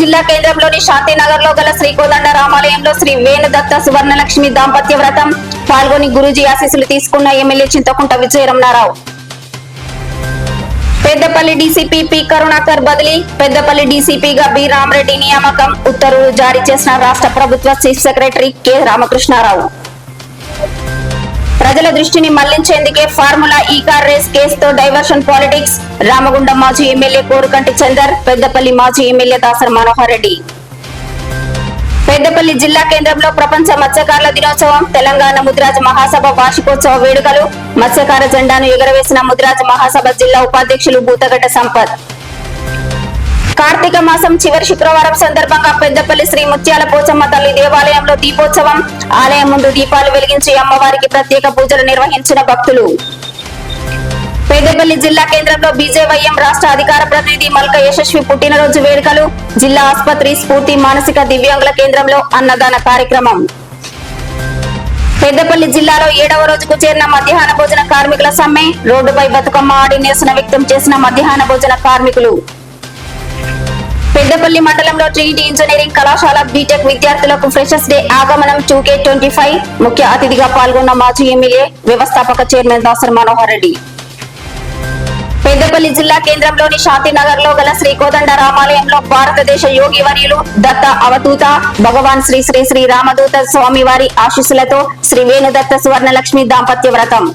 జిల్లా కేంద్రంలోని శాంతినగర్లో గల శ్రీకోదండ రామాలయంలో శ్రీ వేణుదత్త సువర్ణలక్ష్మి దాంపత్య వ్రతం పాల్గొని గురూజీ ఆశీస్సులు తీసుకున్న MLA Chinthakunta Vijayaramanarao. Peddapalli DCP P Karunakar బదిలీ పెద్దపల్లి డీసీపీగా బి రామరెడ్డి నియామకం ఉత్తర్వులు జారీ చేసిన రాష్ట్ర ప్రభుత్వ చీఫ్ సెక్రటరీ కె రామకృష్ణారావు. ప్రజల దృష్టిని మళ్ళించేందుకే ఫార్ములా ఈ కార్ రేస్ కేసుతో డైవర్షన్ పాలిటిక్స్. రామగుండం మాజీ ఎమ్మెల్యే కోరుకంటి చందర్ పెద్దపల్లి మాజీ ఎమ్మెల్యే దాసర్ మనోహర్ రెడ్డి పెద్దపల్లి జిల్లా కేంద్రంలో ప్రపంచ మత్స్యకారుల దినోత్సవం తెలంగాణ ముద్రాజ్ మహాసభ వార్షికోత్సవ వేడుకలు మత్స్యకార జెండాను ఎగరవేసిన ముద్రాజ్ మహాసభ జిల్లా ఉపాధ్యక్షులు బూతగడ్డ సంపత్. కార్తీక మాసం చివరి శుక్రవారం సందర్భంగా పెద్దపల్లి శ్రీ ముత్యాల పోచమ్మ తల్లి దేవాలయంలో దీపోత్సవం. ఆలయం ముందు దీపాలు వెలిగించి అమ్మవారికి ప్రత్యేక పూజలు నిర్వహించిన భక్తులు. పెద్దపల్లి జిల్లా కేంద్రంలో బీజేవైఎం రాష్ట్ర అధికార ప్రతినిధి మల్క యశస్వి పుట్టినరోజు వేడుకలు. జిల్లా ఆసుపత్రి స్ఫూర్తి మానసిక దివ్యాంగుల కేంద్రంలో అన్నదాన కార్యక్రమం. పెద్దపల్లి జిల్లాలో ఏడవ రోజుకు చేరిన మధ్యాహ్న భోజన కార్మికుల సమ్మె. రోడ్డుపై బతుకమ్మ ఆడి నిరసన వ్యక్తం చేసిన మధ్యాహ్న భోజన కార్మికులు. పెద్దపల్లి మండలంలో ట్రినిటీ ఇంజనీరింగ్ కళాశాల బీటెక్ విద్యార్థులకు ఫ్రెషర్స్ డే ఆగమనం టూకే ట్వంటీ ఫైవ్ ముఖ్య అతిథిగా పాల్గొన్న మాజీ ఎమ్మెల్యే వ్యవస్థాపక చైర్మన్ దాసర్ మనోహర్ రెడ్డి. పెద్దపల్లి జిల్లా కేంద్రంలోని శాంతినగర్లో గల శ్రీ కోదండ రామాలయంలో భారతదేశ యోగి వర్యులు దత్త అవతూత భగవాన్ శ్రీ శ్రీ శ్రీ రామదూత స్వామివారి ఆశీస్సులతో శ్రీ వేణుదత్త సువర్ణలక్ష్మి దాంపత్య వ్రతం.